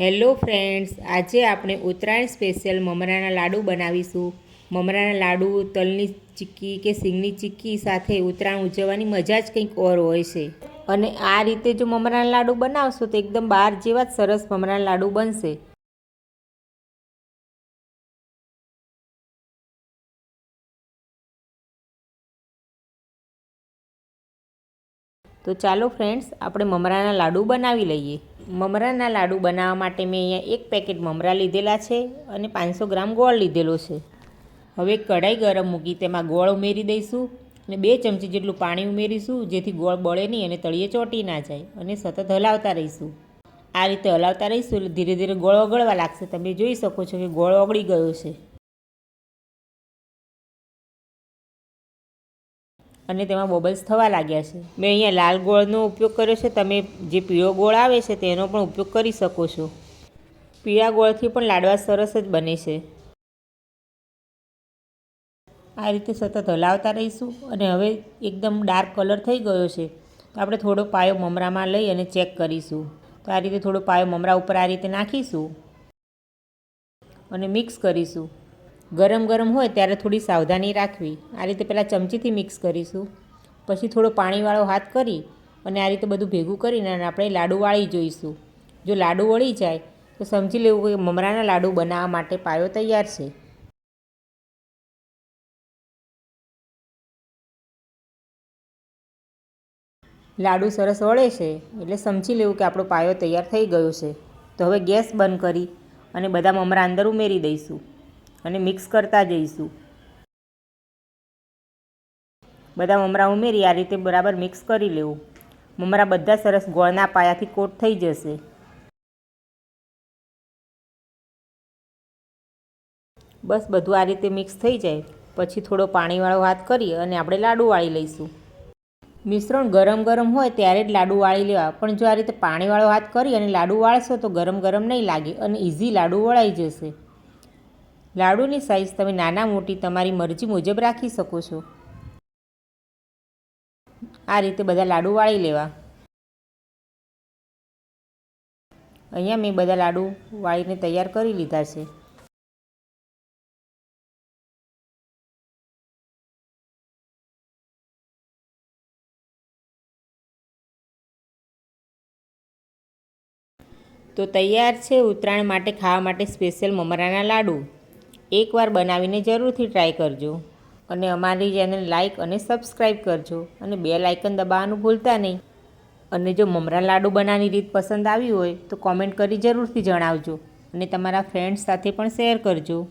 Hello friends, આજે આપણે Uttarayan special મમરાના લાડુ બનાવીશું. મમરાના લાડુ, તલની ચીક્કી કે સિંગની ચીક્કી સાથે ઉત્તરાયણ ઉજવવાની મજા જ કંઈક ઓર હોય છે. અને આ રીતે જો મમરાના લાડુ બનાવશો તો એકદમ બહાર જેવા જ સરસ મમરાના લાડુ બનશે. તો ચાલો ફ્રેન્ડ્સ, આપણે મમરાના લાડુ બનાવી લઈએ. મમરાના લાડુ બનાવવા માટે મેં અહીંયા એક પેકેટ મમરા લીધેલા છે અને પાંચસો ગ્રામ ગોળ લીધેલો છે. હવે કઢાઈ ગરમ મૂકી તેમાં ગોળ ઉમેરી દઈશું અને બે ચમચી જેટલું પાણી ઉમેરીશું, જેથી ગોળ બળે નહીં અને તળિયે ચોંટી ના જાય અને સતત હલાવતા રહીશું. આ રીતે હલાવતા રહીશું એટલે ધીરે ધીરે ગોળ ઓગળવા લાગશે. તમે જોઈ શકો છો કે ગોળ ઓગળી ગયો છે. અને તેમાં બબલ્સ થવા લાગ્યા છે. મેં અહીંયા લાલ ગોળનો ઉપયોગ કર્યો છે. તમે જે પીળો ગોળ આવે છે, તેનો પણ ઉપયોગ કરી શકો છો. પીળા ગોળથી પણ લાડવા સરસ જ બને છે. આ રીતે સતત હલાવતા રહીશું અને હવે એકદમ ડાર્ક કલર થઈ ગયો છે. તો આપણે થોડો પાયો મમરામાં લઈ અને ચેક કરીશું. તો આ રીતે થોડો પાયો મમરા ઉપર આ રીતે નાખીશું અને મિક્સ કરીશું. ગરમ ગરમ હોય ત્યારે થોડી સાવધાની રાખવી. આ રીતે પહેલાં ચમચીથી મિક્સ કરીશું. પછી થોડો પાણીવાળો હાથ કરી અને આ રીતે બધું ભેગું કરીને અને આપણે લાડુ વાળી જોઈશું. જો લાડુ વળી જાય, તો સમજી લેવું કે મમરાના લાડુ બનાવવા માટે પાયો તૈયાર છે. લાડુ સરસ વળે છે એટલે સમજી લેવું કે આપણો પાયો તૈયાર થઈ ગયો છે. તો હવે ગેસ બંધ કરી અને બધા મમરા અંદર ઉમેરી દઈશું. અને મિક્સ કરતા જઈશું. બધા મમરા ઉમેરી આ રીતે બરાબર મિક્સ કરી લેવું. મમરા બધા સરસ ગોળના પાયાથી કોટ થઈ જશે. બસ બધું આ રીતે મિક્સ થઈ જાય. પછી થોડો પાણીવાળો હાથ કરી અને આપણે લાડુ વાળી લઈશું. મિશ્રણ ગરમ ગરમ હોય ત્યારે જ લાડુ વાળી લેવા. પણ જો આ રીતે પાણીવાળો હાથ કરી અને લાડુ વાળશો તો ગરમ ગરમ નહીં લાગે અને ઇઝી લાડુ વળાઈ જશે. લાડુની સાઇઝ તમે નાના મોટી તમારી મરજી મુજબ રાખી શકો છો. આ રીતે બધા લાડુ વાળી લેવા. અહીંયા મેં બધા લાડુ વાળીને તૈયાર કરી લીધા છે. તો તૈયાર છે ઉત્તરાયણ માટે ખાવા માટે સ્પેશિયલ મમરાના લાડુ. એકવાર બનાવીને જરૂરથી ટ્રાય કરજો. અને અમારી ચેનલ લાઇક અને સબસ્ક્રાઈબ કરજો અને બે લાઇકન દબાવવાનું ભૂલતા નહીં. અને જો મમરા લાડુ બનાવવાની રીત પસંદ આવી હોય તો કોમેન્ટ કરી જરૂરથી જણાવજો અને તમારા ફ્રેન્ડ્સ સાથે પણ શેર કરજો.